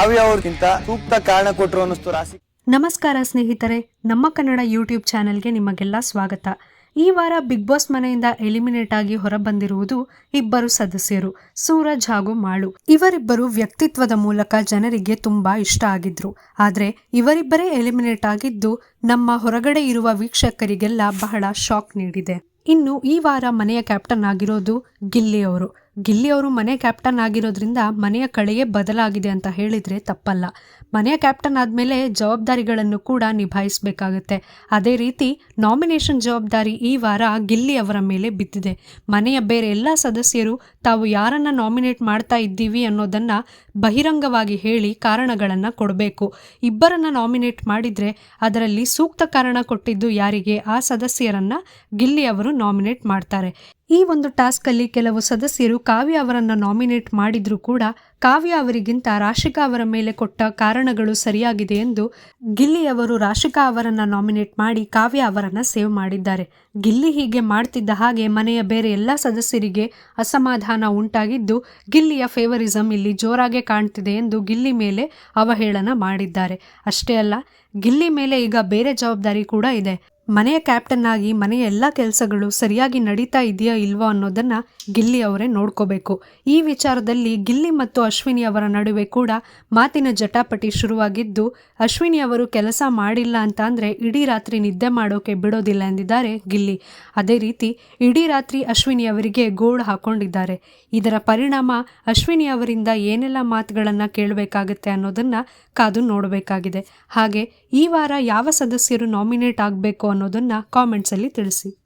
ಕಾವ್ಯ ಸೂಕ್ತ ಕಾರಣ ಕೊಟ್ಟರು ಅನ್ನಿಸ್ತು ರಾಶಿ. ನಮಸ್ಕಾರ ಸ್ನೇಹಿತರೆ, ನಮ್ಮ ಕನ್ನಡ ಯೂಟ್ಯೂಬ್ ಚಾನೆಲ್ಗೆ ನಿಮಗೆಲ್ಲ ಸ್ವಾಗತ. ಈ ವಾರ ಬಿಗ್ ಬಾಸ್ ಮನೆಯಿಂದ ಎಲಿಮಿನೇಟ್ ಆಗಿ ಹೊರಬಂದಿರುವುದು ಇಬ್ಬರು ಸದಸ್ಯರು, ಸೂರಜ್ ಹಾಗೂ ಮಾಳು. ಇವರಿಬ್ಬರು ವ್ಯಕ್ತಿತ್ವದ ಮೂಲಕ ಜನರಿಗೆ ತುಂಬಾ ಇಷ್ಟ ಆಗಿದ್ರು. ಆದ್ರೆ ಇವರಿಬ್ಬರೇ ಎಲಿಮಿನೇಟ್ ಆಗಿದ್ದು ನಮ್ಮ ಹೊರಗಡೆ ಇರುವ ವೀಕ್ಷಕರಿಗೆಲ್ಲ ಬಹಳ ಶಾಕ್ ನೀಡಿದೆ. ಇನ್ನು ಈ ವಾರ ಮನೆಯ ಕ್ಯಾಪ್ಟನ್ ಆಗಿರೋದು ಗಿಲ್ಲಿ ಅವರು. ಗಿಲ್ಲಿ ಅವರು ಮನೆ ಕ್ಯಾಪ್ಟನ್ ಆಗಿರೋದ್ರಿಂದ ಮನೆಯ ಕಳೆಯೇ ಬದಲಾಗಿದೆ ಅಂತ ಹೇಳಿದರೆ ತಪ್ಪಲ್ಲ. ಮನೆಯ ಕ್ಯಾಪ್ಟನ್ ಆದಮೇಲೆ ಜವಾಬ್ದಾರಿಗಳನ್ನು ಕೂಡ ನಿಭಾಯಿಸಬೇಕಾಗತ್ತೆ. ಅದೇ ರೀತಿ ನಾಮಿನೇಷನ್ ಜವಾಬ್ದಾರಿ ಈ ವಾರ ಗಿಲ್ಲಿ ಅವರ ಮೇಲೆ ಬಿದ್ದಿದೆ. ಮನೆಯ ಬೇರೆ ಎಲ್ಲ ಸದಸ್ಯರು ತಾವು ಯಾರನ್ನು ನಾಮಿನೇಟ್ ಮಾಡ್ತಾ ಇದ್ದೀವಿ ಅನ್ನೋದನ್ನು ಬಹಿರಂಗವಾಗಿ ಹೇಳಿ ಕಾರಣಗಳನ್ನು ಕೊಡಬೇಕು. ಇಬ್ಬರನ್ನು ನಾಮಿನೇಟ್ ಮಾಡಿದರೆ ಅದರಲ್ಲಿ ಸೂಕ್ತ ಕಾರಣ ಕೊಟ್ಟಿದ್ದು ಯಾರಿಗೆ? ಆ ಸದಸ್ಯರನ್ನು ಗಿಲ್ಲಿ ಅವರು ನಾಮಿನೇಟ್ ಮಾಡ್ತಾರೆ. ಈ ಒಂದು ಟಾಸ್ಕ್ ಅಲ್ಲಿ ಕೆಲವು ಸದಸ್ಯರು ಕಾವ್ಯ ಅವರನ್ನು ನಾಮಿನೇಟ್ ಮಾಡಿದರೂ ಕೂಡ ಕಾವ್ಯ ಅವರಿಗಿಂತ ರಾಶಿಕಾ ಅವರ ಮೇಲೆ ಕೊಟ್ಟ ಕಾರಣಗಳು ಸರಿಯಾಗಿದೆ ಎಂದು ಗಿಲ್ಲಿ ಅವರು ರಾಶಿಕಾ ಅವರನ್ನು ನಾಮಿನೇಟ್ ಮಾಡಿ ಕಾವ್ಯ ಅವರನ್ನು ಸೇವ್ ಮಾಡಿದ್ದಾರೆ. ಗಿಲ್ಲಿ ಹೀಗೆ ಮಾಡ್ತಿದ್ದ ಹಾಗೆ ಮನೆಯ ಬೇರೆ ಎಲ್ಲ ಸದಸ್ಯರಿಗೆ ಅಸಮಾಧಾನ ಉಂಟಾಗಿದ್ದು ಗಿಲ್ಲಿಯ ಫೇವರಿಸಂ ಇಲ್ಲಿ ಜೋರಾಗೆ ಕಾಣ್ತಿದೆ ಎಂದು ಗಿಲ್ಲಿ ಮೇಲೆ ಅವಹೇಳನ ಮಾಡಿದ್ದಾರೆ. ಅಷ್ಟೇ ಅಲ್ಲ, ಗಿಲ್ಲಿ ಮೇಲೆ ಈಗ ಬೇರೆ ಜವಾಬ್ದಾರಿ ಕೂಡ ಇದೆ. ಮನೆಯ ಕ್ಯಾಪ್ಟನ್ ಆಗಿ ಮನೆಯ ಎಲ್ಲ ಕೆಲಸಗಳು ಸರಿಯಾಗಿ ನಡೀತಾ ಇದೆಯಾ ಇಲ್ವೋ ಅನ್ನೋದನ್ನು ಗಿಲ್ಲಿ ಅವರೇ ನೋಡ್ಕೋಬೇಕು. ಈ ವಿಚಾರದಲ್ಲಿ ಗಿಲ್ಲಿ ಮತ್ತು ಅಶ್ವಿನಿ ಅವರ ನಡುವೆ ಕೂಡ ಮಾತಿನ ಜಟಾಪಟಿ ಶುರುವಾಗಿದ್ದು, ಅಶ್ವಿನಿ ಅವರು ಕೆಲಸ ಮಾಡಿಲ್ಲ ಅಂತ ಅಂದರೆ ಇಡೀ ರಾತ್ರಿ ನಿದ್ದೆ ಮಾಡೋಕೆ ಬಿಡೋದಿಲ್ಲ ಎಂದಿದ್ದಾರೆ ಗಿಲ್ಲಿ. ಅದೇ ರೀತಿ ಇಡೀ ರಾತ್ರಿ ಅಶ್ವಿನಿ ಅವರಿಗೆ ಗೋಳು ಹಾಕೊಂಡಿದ್ದಾರೆ. ಇದರ ಪರಿಣಾಮ ಅಶ್ವಿನಿ ಅವರಿಂದ ಏನೆಲ್ಲ ಮಾತುಗಳನ್ನು ಕೇಳಬೇಕಾಗುತ್ತೆ ಅನ್ನೋದನ್ನು ಕಾದು ನೋಡಬೇಕಾಗಿದೆ. ಹಾಗೆ ಈ ವಾರ ಯಾವ ಸದಸ್ಯರು ನಾಮಿನೇಟ್ ಆಗಬೇಕು ಅನ್ನೋದನ್ನ ಕಾಮೆಂಟ್ಸಲ್ಲಿ ತಿಳಿಸಿ.